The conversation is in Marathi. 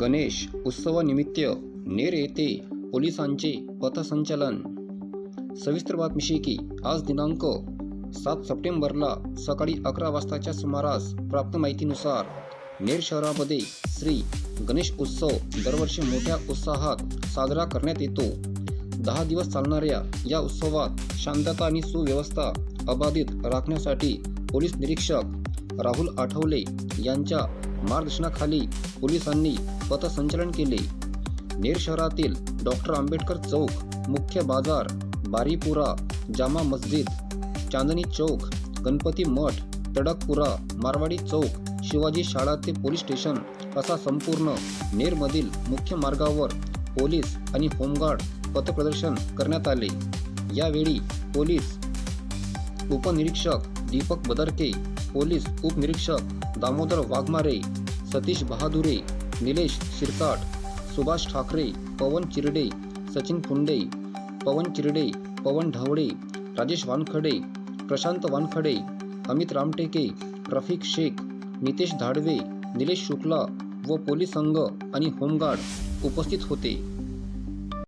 गणेश उत्सवानिमित्त नेर येथे पोलिसांचे पथसंचलन. सविस्तर बातमीशी की आज दिनांक सात सप्टेंबरला सकाळी अकरा वाजताच्या सुमारास प्राप्त माहितीनुसार नेर शहरामध्ये श्री गणेश उत्सव दरवर्षी मोठ्या उत्साहात साजरा करण्यात येतो. दहा दिवस चालणाऱ्या या उत्सवात शांतता आणि सुव्यवस्था अबाधित राखण्यासाठी पोलीस निरीक्षक राहुल आठवले यांच्या मार्गदर्शनाखाली पोलिसांनी पथसंचलन केले. नेर शहरातील डॉक्टर आंबेडकर चौक मुख्य बाजार बारीपुरा जामा मस्जिद चांदणी चौक गणपती मठ तडकपुरा मारवाडी चौक शिवाजी शाळा ते पोलीस स्टेशन असा संपूर्ण नेरमधील मुख्य मार्गावर पोलीस आणि होमगार्ड पथप्रदर्शन करण्यात आले. यावेळी पोलीस उपनिरीक्षक दीपक बदरके पोलीस उपनिरीक्षक दामोदर वाघमारे सतीश बहादुरे निलेश शिरसाट सुभाष ठाकरे पवन चिरडे सचिन फुंडे पवन चिरडे पवन ढवळे राजेश वानखडे प्रशांत वानखडे अमित रामटेके रफिक शेख नितेश धाडवे निलेश शुक्ला व पोलीस संघ आणि होमगार्ड उपस्थित होते.